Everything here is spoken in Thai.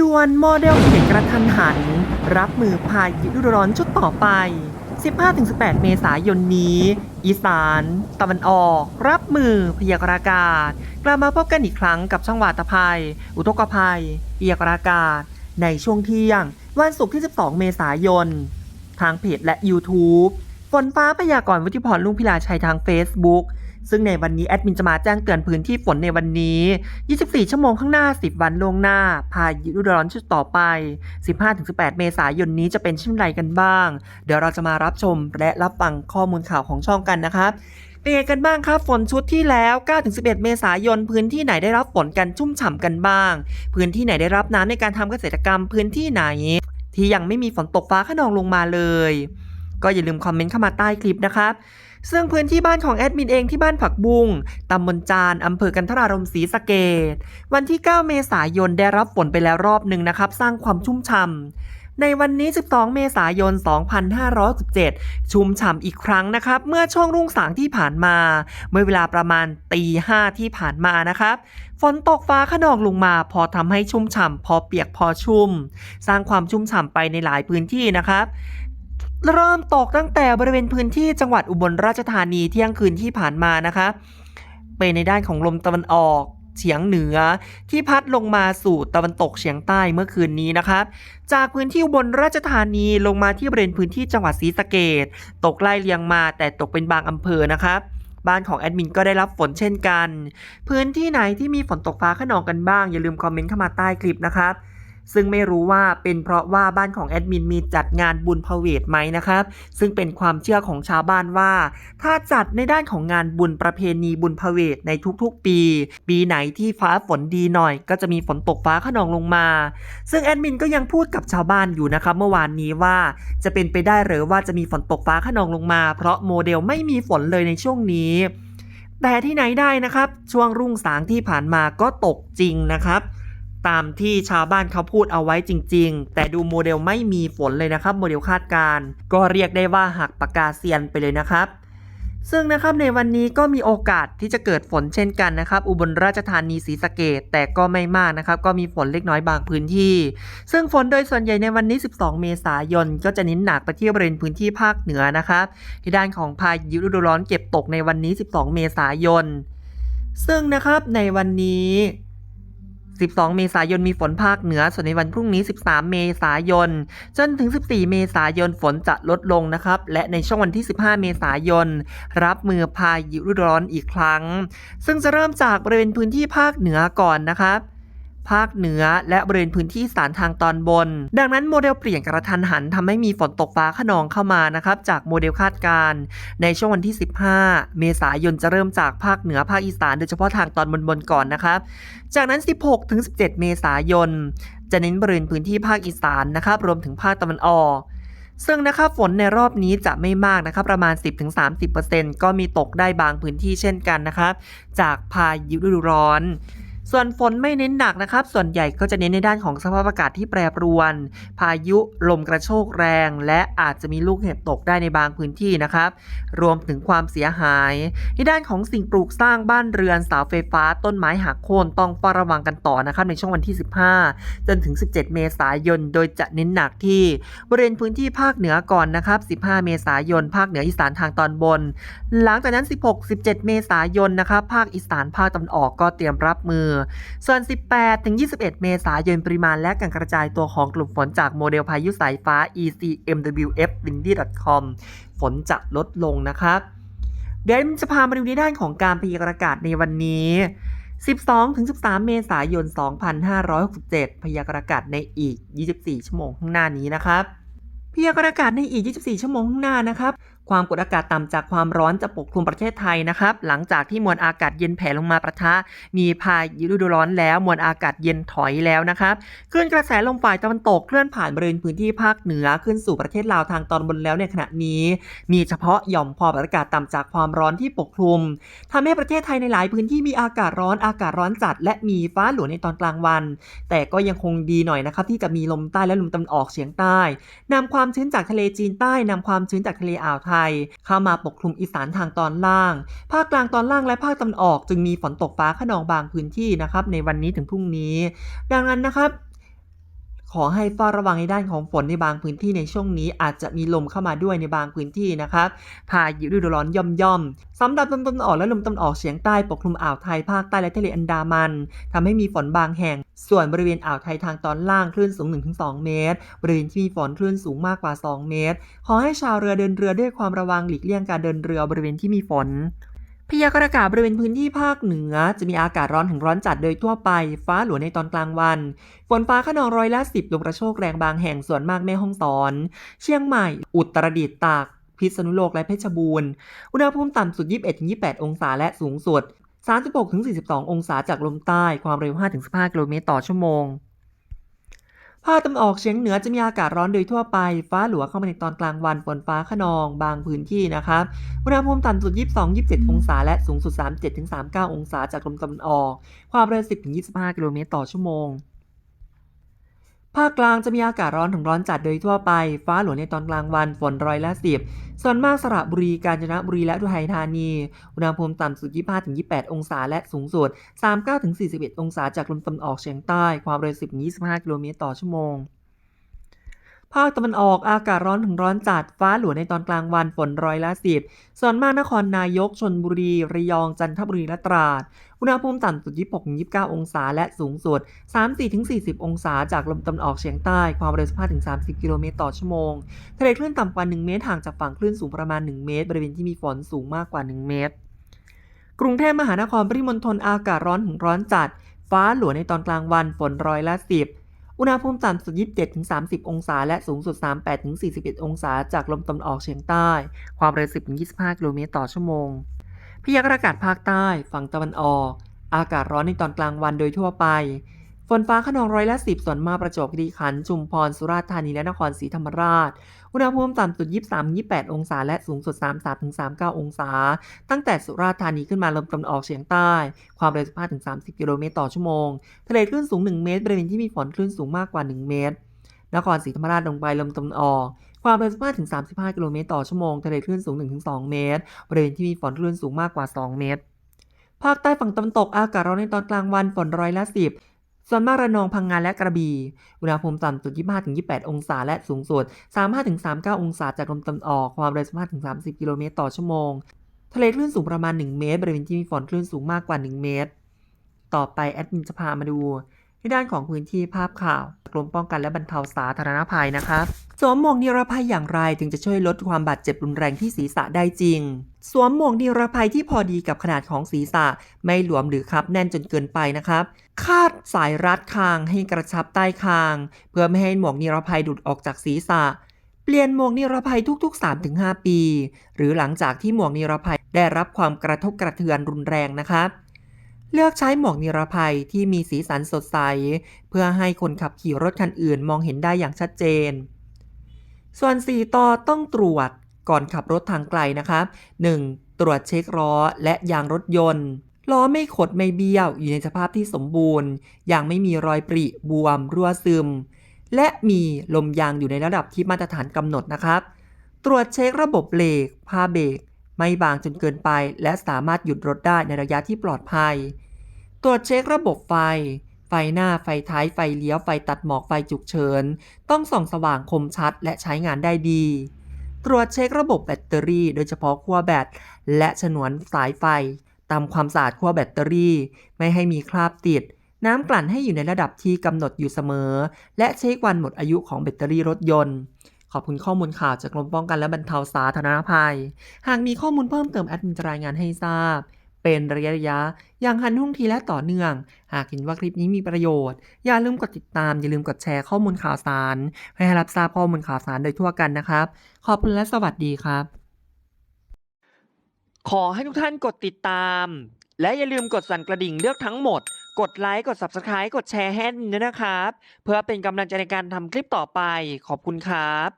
ด่วนโมเดลเปลี่ยนกระทันหัน รับมือพายุฤดูร้อนชุดต่อไป 15-18 เมษายนนี้ อีสาน ตะวันออก รับมือพยากรณ์อากาศ กลับมาพบกันอีกครั้งกับช่องวาตภัย อุทกภัยพยากรณ์อากาศ ในช่วงเที่ยง วันศุกร์ที่ 12 เมษายน ทางเพจและ YouTube ฝนฟ้าพยากรณ์วุฒิพรลุงพิลาชัยทาง Facebook ซึ่งในวันนี้แอดมินจะมาแจ้งเตือนพื้นที่ฝนในวันนี้ 24 ชั่วโมงข้างหน้า 10 วันล่วงหน้า พายุฤดูร้อนชุดต่อไป 15-18 เมษายนนี้จะเป็นเช่นไรกันบ้าง เดี๋ยวเราจะมารับชมและรับฟังข้อมูลข่าวของช่องกันนะครับเป็นไงกันบ้างครับฝนชุดที่แล้ว 9-11 เมษายน พื้นที่ไหนได้รับฝนกันชุ่มฉ่ำกันบ้าง พื้นที่ไหนได้รับน้ำในการทำเกษตรกรรมพื้นที่ไหน ที่ยังไม่มีฝนตกฟ้าขนองลงมาเลย ก็อย่าลืมคอมเมนต์เข้ามาใต้คลิปนะครับ ซึ่งพื้นที่บ้านของแอดมินเองที่บ้านผักบุ้งตำบลจานอำเภอกันทรารมศรีสะเกดวันที่ 9 เมษายนได้รับฝนไปแล้วรอบหนึ่งนะครับ สร้างความชุ่มฉ่ำในวันนี้ 12 เมษายน 2517 ชุ่มฉ่ำอีกครั้งนะครับ เมื่อช่วงรุ่งสางที่ผ่านมา เมื่อเวลาประมาณตีห้าที่ผ่านมานะครับ ฝนตกฟ้าขนองลงมา พอทำให้ชุ่มฉ่ำพอเปียกพอชุ่ม สร้างความชุ่มฉ่ำไปในหลายพื้นที่นะครับ เริ่มตกตั้งแต่บริเวณพื้นที่จังหวัดอุบลราชธานีเที่ยงคืนที่ผ่านมานะคะเป็นในด้านของลมตะวันออกเฉียงเหนือที่พัดลงมาสู่ตะวันตกเฉียงใต้เมื่อคืนนี้นะครับ จากพื้นที่อุบลราชธานีลงมาที่บริเวณพื้นที่จังหวัดศรีสะเกดตกไล่เลียงมาแต่ตกเป็นบางอำเภอนะครับ บ้านของแอดมินก็ได้รับฝนเช่นกัน พื้นที่ไหนที่มีฝนตกฟ้าขนองกันบ้างอย่าลืมคอมเมนต์เข้ามาใต้คลิปนะครับ ซึ่งไม่รู้ว่าเป็นเพราะว่าบ้านของแอดมินมีจัดงานบุญพเวทไหมนะครับ ซึ่งเป็นความเชื่อของชาวบ้านว่า ถ้าจัดในด้านของงานบุญประเพณีบุญพเวทในทุกๆ ปี ปีไหนที่ฟ้าฝนดีหน่อย ก็จะมีฝนตกฟ้าขนองลงมา ซึ่งแอดมินก็ยังพูดกับชาวบ้านอยู่นะครับ เมื่อวานนี้ว่าจะเป็นไปได้หรือว่าจะมีฝนตกฟ้าขนองลงมา เพราะโมเดลไม่มีฝนเลยในช่วงนี้แต่ที่ไหนได้นะครับ ช่วงรุ่งสางที่ผ่านมาก็ตกจริงนะครับ ตามที่ชาวบ้านเขาพูดเอาไว้จริง ๆ แต่ดูโมเดลไม่มีฝนเลยนะครับ โมเดลคาดการณ์ก็เรียกได้ว่าหักปากกาเซียนไปเลยนะครับซึ่งนะครับในวันนี้ก็มีโอกาสที่จะเกิดฝนเช่นกันนะครับ อุบลราชธานีศรีสะเกดแต่ก็ไม่มากนะครับ ก็มีฝนเล็กน้อยบางพื้นที่ ซึ่งฝนโดยส่วนใหญ่ในวันนี้ 12 เมษายน ก็จะเน้นหนักไปที่บริเวณพื้นที่ภาคเหนือนะครับที่ด้านของพายุฤดูร้อนเก็บตกในวันนี้ 12 เมษายน ซึ่งนะครับในวันนี้ 12 เมษายนมีฝนภาคเหนือ ส่วนในวันพรุ่งนี้ 13 เมษายน จนถึง 14 เมษายนฝนจะลดลงนะครับ และในช่วงวันที่ 15 เมษายน รับมือพายุฤดูร้อนอีกครั้ง ซึ่งจะเริ่มจากบริเวณพื้นที่ภาคเหนือก่อนนะครับ ภาคเหนือ และบริเวณพื้นที่สารทางตอนบน ดังนั้นโมเดลเปลี่ยนกระทันหันทำให้มีฝนตกฟ้าขนองเข้ามานะครับจากโมเดลคาดการณ์ในช่วงวันที่ 15 เมษายนจะเริ่มจากภาคเหนือภาคอีสานโดยเฉพาะทางตอนบนๆก่อนนะครับ จากนั้น 16 ถึง 17 เมษายน จะเน้นบริเวณพื้นที่ภาคอีสานนะครับรวมถึงภาคตะวันออกซึ่งนะครับฝนในรอบนี้จะไม่มากนะครับประมาณ 10-30%ก็มีตกได้บางพื้นที่เช่นกันนะครับ จากพายุฤดูร้อน ส่วนฝนไม่เน้นหนักนะครับ ส่วนใหญ่ก็จะเน้นในด้านของสภาพอากาศที่แปรปรวน พายุลมกระโชกแรง และอาจจะมีลูกเห็บตกได้ในบางพื้นที่นะครับ รวมถึงความเสียหาย ในด้านของสิ่งปลูกสร้างบ้านเรือนเสาไฟฟ้า ต้นไม้หักโค่นต้องเฝ้าระวังกันต่อนะครับในช่วงวันที่ 15 จนถึง 17 เมษายน โดยจะเน้นหนักที่บริเวณพื้นที่ภาคเหนือก่อนนะครับ 15 เมษายน ภาคเหนืออีสานทางตอนบน หลังจากนั้น 16-17 เมษายนนะครับ ภาคอีสานภาคตะวันออกก็เตรียมรับมือส่วน 18-21 เมษายนปริมาณและการกระจายตัวของกลุ่มฝนจากโมเดลพายุสายฟ้า ECMWF windy.com ฝนจะลดลงนะครับ เดี๋ยวจะพามาดูในด้านของการพยากรณ์อากาศในวันนี้ 12-13 เมษายน 2567 พยากรณ์อากาศในอีก 24 ชั่วโมงข้างหน้านี้นะครับพยากรณ์อากาศในอีก 24 ชั่วโมงข้างหน้านะครับ ความกดอากาศต่ำจากความร้อนจะปกคลุมประเทศไทยนะครับ หลังจากที่มวลอากาศเย็นแผ่ลงมาประทะ มีพายุฤดูร้อนแล้วมวลอากาศเย็นถอยแล้วนะครับคลื่นกระแสลมฝ่ายตะวันตกเคลื่อนผ่านบริเวณพื้นที่ภาคเหนือขึ้นสู่ประเทศลาวทางตอนบนแล้วในขณะนี้ มีเฉพาะหย่อมความกดอากาศต่ำจากความร้อนที่ปกคลุมทำให้ประเทศไทยในหลายพื้นที่มีอากาศร้อนอากาศร้อนจัด และมีฟ้าหลวในตอนกลางวัน แต่ก็ยังคงดีหน่อยนะครับที่จะมีลมใต้และลมตะวันออกเฉียงใต้นำความชื้นจากทะเลจีนใต้นำความชื้นจากทะเลอ่าวไทยเข้ามาปกคลุมอีสานทางตอนล่าง ภาคกลางตอนล่างและภาคตะวันออก จึงมีฝนตกฟ้าขนองบางพื้นที่นะครับในวันนี้ถึงพรุ่งนี้ ดังนั้นนะครับ ขอให้เฝ้าระวังในด้านของฝนในบางพื้นที่ในช่วงนี้ อาจจะมีลมเข้ามาด้วยในบางพื้นที่นะครับพายุฤดูร้อนย่อมย่อมๆสำหรับลมตะวันออกและลมตะวันออกเฉียงใต้ปกคลุมอ่าวไทยภาคใต้และทะเลอันดามันทำให้มีฝนบางแห่ง ส่วนบริเวณอ่าวไทยทางตอนล่างคลื่นสูง 1-2 เมตร บริเวณที่มีฝนคลื่นสูงมากกว่า 2 เมตร ขอให้ชาวเรือเดินเรือด้วยความระวังหลีกเลี่ยงการเดินเรือบริเวณที่มีฝน พยากรณ์อากาศบริเวณพื้นที่ภาคเหนือ จะมีอากาศร้อนถึงร้อนจัดโดยทั่วไป ฟ้าหลวในตอนกลางวัน ฝนฟ้าขนองร้อยละสิบลมกระโชกแรงบางแห่งส่วนมากแม่ห้องสอน เชียงใหม่ อุตรดิตถ์ตาก พิษณุโลกและเพชรบูรณ์ อุณหภูมิต่ำสุด 21-28 องศาและสูงสุด 36-42 องศาจากลมใต้ ความเร็ว 5-15 กิโลเมตรต่อชั่วโมง ภาคตะวันออกเฉียงเหนือจะมีอากาศร้อนโดยทั่วไป ฟ้าหลัวเข้ามาในตอนกลางวันฝนฟ้าขนองบางพื้นที่นะครับ อุณหภูมิต่ำสุด 22-27 องศา และสูงสุด 37-39 องศาจากลมตะวันออก ความเร็ว 10-25 กิโลเมตรต่อชั่วโมง ภาคกลางจะมีอากาศร้อนถึงร้อนจัดโดยทั่วไป ฟ้าหลวงในตอนกลางวันฝนร้อยละสิบส่วนมากสระบุรีกาญจนบุรีและอุทัยธานี อุณหภูมิต่ำสุด 25-28 องศา และสูงสุด 39-41 องศาจากลมตะวันออกเฉียงใต้ ความเร็ว 10-25 กิโลเมตรต่อชั่วโมง ภาคตะวันออกอากาศร้อนถึงร้อนจัดฟ้าหลวในตอนกลางวันฝนร้อยละสิบส่วนมากนครนายกชนบุรี ระยองจันทบุรีและตราด อุณหภูมิต่ำสุด 26-29 องศา และสูงสุด 34-40 องศา จากลมตะวันออกเฉียงใต้ ความเร็ว15-30 กิโลเมตรต่อชั่วโมงทะเลคลื่นต่ำกว่า 1 เมตรห่างจากฝั่งคลื่นสูงประมาณ 1 เมตร บริเวณที่มีฝนสูงมากกว่า 1 เมตร กรุงเทพมหานครปริมณฑลอากาศร้อนถึงร้อนจัด ฟ้าหลวในตอนกลางวันฝนร้อยละ10 อุณหภูมิต่ำสุด 27-30 องศา และสูงสุด 38-41 องศา จากลมตะวันออกเฉียงใต้ ความเร็ว 10-25 กิโลเมตรต่อชั่วโมง พยากรณ์อากาศภาคใต้ ฝั่งตะวันออก อากาศร้อนในตอนกลางวันโดยทั่วไป ฝนฟ้าขนองร้อยละ10ส่วนมากประจวบคีรีขันธ์ จุมพร สุราษฎร์ธานี และนครศรีธรรมราชอุณหภูมิต่ำสุด 23-28 องศา และสูงสุด 33-39 องศา ตั้งแต่สุราษฎร์ธานีขึ้นมาลมตะวันออกเฉียงใต้ ความเร็ว 15-30 กิโลเมตรต่อชั่วโมง ทะเลคลื่นสูง 1 เมตร บริเวณที่มีฝนคลื่นสูงมากกว่า 1 เมตร นครศรีธรรมราชลงไปลมตะวันออก ความเร็ว 15-35 กิโลเมตรต่อชั่วโมง ทะเลคลื่นสูง 1-2 เมตร บริเวณที่มีฝนคลื่นสูงมากกว่า 2 เมตรภาคใต้ฝั่งตะวันตกอากาศร้อนในตอนกลางวันฝนร้อยละ10 ส่วนมากระนองพังงานและกระบี่ อุณหภูมิต่ำสุด 25-28 องศา และสูงสุด 35-39 องศาจากลมตะวันออก ความเร็ว 15-30 กิโลเมตรต่อชั่วโมง ทะเลคลื่นสูงประมาณ 1 เมตร บริเวณที่มีฝนคลื่นสูงมากกว่า 1 เมตร ต่อไปแอดมินจะพามาดูในด้านของพื้นที่ภาพข่าวกรมป้องกันและบรรเทาสาธารณภัยนะครับ สวมหมวกนิรภัยอย่างไรถึงจะช่วยลดความบาดเจ็บรุนแรงที่ศีรษะได้จริง สวมหมวกนิรภัยที่พอดีกับขนาดของศีรษะ ไม่หลวมหรือคับแน่นจนเกินไปนะครับ คาดสายรัดคางให้กระชับใต้คาง เพื่อไม่ให้หมวกนิรภัยดุดออกจากศีรษะ เปลี่ยนหมวกนิรภัยทุกๆ 3-5 ปี หรือหลังจากที่หมวกนิรภัยได้รับความกระทบกระเทือนรุนแรงนะครับเลือกใช้หมวกนิรภัยที่มีสีสันสดใส เพื่อให้คนขับขี่รถคันอื่นมองเห็นได้อย่างชัดเจน ส่วน 4 ต่อต้องตรวจก่อนขับรถทางไกลนะครับ 1. ตรวจเช็คล้อและยางรถยนต์ ล้อไม่ขดไม่เบี้ยว อยู่ในสภาพที่สมบูรณ์ ยางไม่มีรอยปริบวม รั่วซึม และมีลมยางอยู่ในระดับที่มาตรฐานกำหนดนะครับ ตรวจเช็คระบบเบรกผ้าเบรกไม่บางจนเกินไป และสามารถหยุดรถได้ในระยะที่ปลอดภัย ตรวจเช็คระบบไฟ ไฟหน้าไฟท้ายไฟเลี้ยวไฟตัดหมอกไฟฉุกเฉิน ต้องส่องสว่างคมชัดและใช้งานได้ดี ตรวจเช็คระบบแบตเตอรี่โดยเฉพาะขั้วแบต และฉนวนสายไฟตามความสะอาดขั้วแบตเตอรี่ ไม่ให้มีคราบติด น้ำกลั่นให้อยู่ในระดับที่กำหนดอยู่เสมอ และเช็ควันหมดอายุของแบตเตอรี่รถยนต์ขอบคุณข้อมูลข่าวจากกรมป้องกันและบรรเทาสาธารณภัย หากมีข้อมูลเพิ่มเติมแอดมินจะรายงานให้ทราบ เป็นระยะระยะอย่างทันท่วงทีและต่อเนื่อง หากเห็นว่าคลิปนี้มีประโยชน์ อย่าลืมกดติดตาม อย่าลืมกดแชร์ข้อมูลข่าวสารเพื่อให้รับทราบข้อมูลข่าวสารโดยทั่วกันนะครับ ขอบคุณและสวัสดีครับ ขอให้ทุกท่านกดติดตาม และอย่าลืมกดสั่นกระดิ่งเลือกทั้งหมด กดไลค์กด Subscribe กดแชร์ให้ด้วยนะครับ เพื่อเป็นกำลังใจในการทำคลิปต่อไปขอบคุณครับ